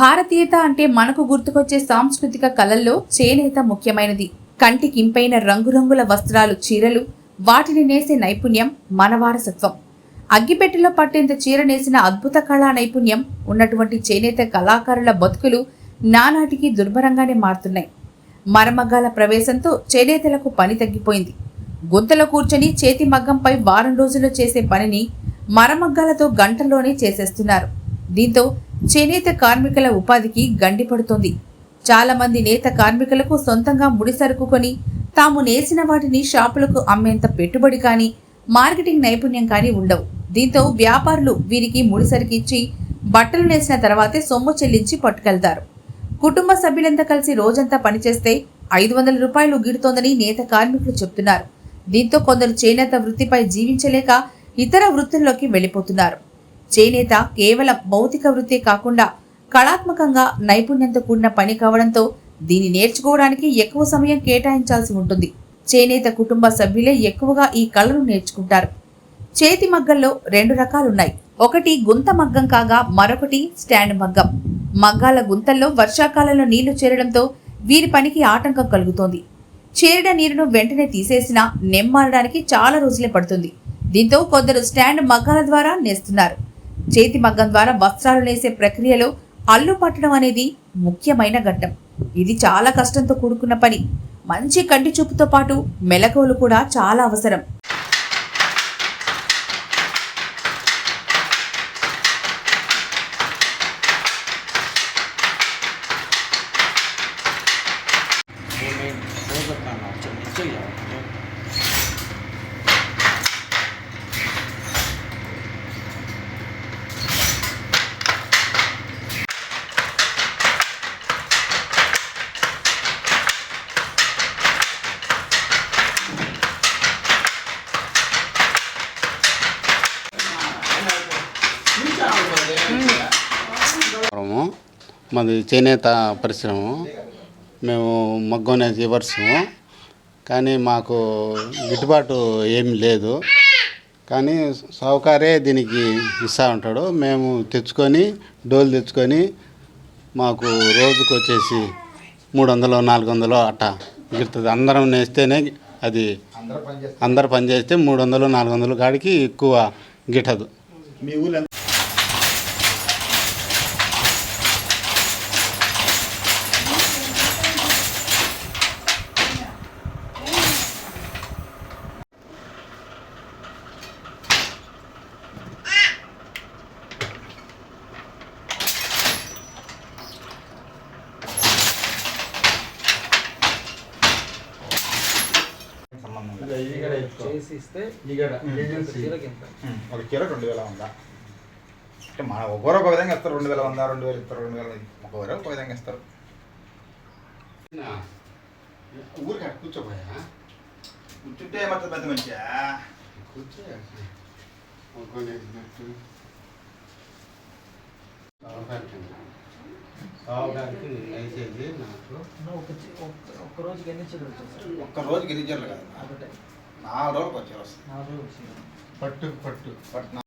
భారతీయత అంటే మనకు గుర్తుకొచ్చే సాంస్కృతిక కళల్లో చేనేత ముఖ్యమైనది. కంటికింపైన రంగురంగుల వస్త్రాలు చీరలు వాటిని నేసే నైపుణ్యం మన వారసత్వం. అగ్గిపెట్టెలో పట్టేంత చీర నేసిన అద్భుత కళా నైపుణ్యం ఉన్నటువంటి చేనేత కళాకారుల బతుకులు నానాటికి దుర్భరంగానే మారుతున్నాయి. మరమగ్గాల ప్రవేశంతో చేనేతలకు పని తగ్గిపోయింది. గుంతలో కూర్చొని చేతి మగ్గంపై వారం రోజుల్లో చేసే పనిని మరమగ్గాలతో గంటల్లోనే చేసేస్తున్నారు. దీంతో చేనేత కార్మికుల ఉపాధికి గండిపడుతోంది చాలామంది నేత కార్మికులకు సొంతంగా ముడి కొని తాము నేసిన వాటిని షాపులకు అమ్మేంత పెట్టుబడి కానీ మార్కెటింగ్ నైపుణ్యం కానీ ఉండవు. దీంతో వ్యాపారులు వీరికి ముడి బట్టలు నేసిన తర్వాతే సొమ్ము చెల్లించి పట్టుకెళ్తారు. కుటుంబ సభ్యులంతా కలిసి రోజంతా పనిచేస్తే ఐదు వందల రూపాయలు గిడుతోందని నేత కార్మికులు చెప్తున్నారు. దీంతో కొందరు చేనేత వృత్తిపై జీవించలేక ఇతర వృత్తుల్లోకి వెళ్ళిపోతున్నారు. చేనేత కేవలం భౌతిక వృత్తే కాకుండా కళాత్మకంగా నైపుణ్యంతో కూడిన పని కావడంతో దీన్ని నేర్చుకోవడానికి ఎక్కువ సమయం కేటాయించాల్సి ఉంటుంది. చేనేత కుటుంబ సభ్యులే ఎక్కువగా ఈ కళను నేర్చుకుంటారు. చేతి మగ్గంలో రెండు రకాలున్నాయి. ఒకటి గుంత మగ్గం కాగా మరొకటి స్టాండ్ మగ్గం. మగ్గాల గుంతల్లో వర్షాకాలంలో నీళ్ళు చేరడంతో వీరి పనికి ఆటంకం కలుగుతోంది. చేరిన నీరును వెంటనే తీసేసినా నెమ్మారడానికి చాలా రోజులే పడుతుంది. దీంతో కొందరు స్టాండ్ మగ్గాల ద్వారా నేస్తున్నారు. చేతి మగ్గం ద్వారా వస్త్రాలు నేసే ప్రక్రియలో అల్లు పట్టడం అనేది ముఖ్యమైన ఘట్టం. ఇది చాలా కష్టంతో కూడుకున్న పని. మంచి కంటి చూపుతో పాటు మెలకువలు కూడా చాలా అవసరం. మాది చేనేత పరిశ్రమ. మేము మగ్గోనే అనేది కానీ మాకు గిట్టుబాటు ఏమి లేదు. కానీ సౌకారే దీనికి ఇస్తూ ఉంటాడు. మేము తెచ్చుకొని డోలు తెచ్చుకొని మాకు రోజుకు వచ్చేసి మూడు వందలు నాలుగు వందలు అట్ట గిడుతుంది అందరం నేస్తేనే అది అందరు పని చేస్తే మూడు వందలు నాలుగు వందలు కాడికి ఎక్కువ గిట్టదు. చేసి ఇస్తే ఒక చీర రెండు వేల వంద. అంటే మన ఒకరు ఒక విధంగా ఇస్తారు రెండు వేల వంద రెండు వేలు ఇస్తారు రెండు వేల ఒకరు ఒక విధంగా ఇస్తారు. ఊరికి అటు కూర్చోపోయా? కూర్చుంటే ఏమవుతుంది పెద్ద మంచిగా కూర్చో సావడానికి వేసేది నాకు. ఒక్క- రోజుకి ఎన్ని చీరలు ఒక్క రోజుకి ఎన్ని చీరలు కాదు. నాలుగు రోజులకు ఒక చీర వస్తుంది నాలుగు రోజులు చీరలు పట్టు పట్టు బట్ నా-